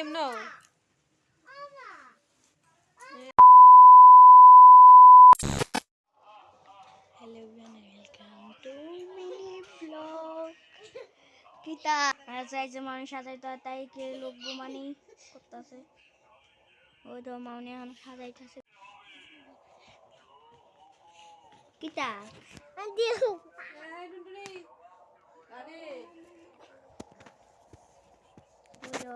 এমনো hello welcome to mini blog কিতা আর চাইছে মানুষ সাজাইতে তাই কে লোক গুমানি করতেছে। ওই তো মাউনি এখন সাজাইতেছে। কিতা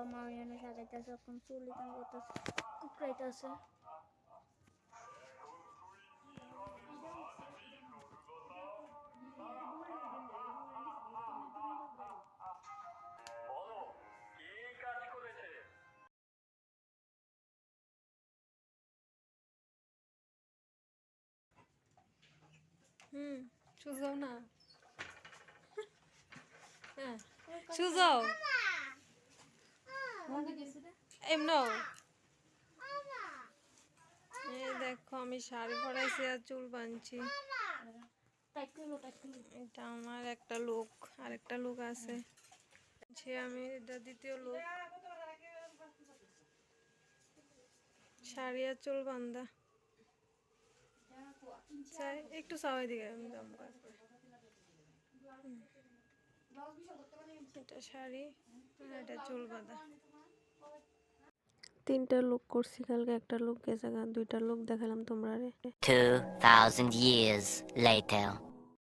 এখন সাজাইতেছে এখন চুল ইতাম করতেছে কুকরাইতেছে হুম সুজাও না হ্যাঁ সুজাও এমনো এই দেখো, আমি শাড়ি পরাইছি আর চুল করল এটা আমার একটা লোক আর একটা লোক আছে। সে আমি এটা দ্বিতীয় লোক শাড়ি আর চুল বান্ধা একটু সবাই দিকে আমি দম। এটা শাড়ি এটা চুল বাঁধা। তিনটা লোক করছি কালকে একটা লোক গেছে দুইটা লোক দেখালাম তোমরা রে 2,000 years later.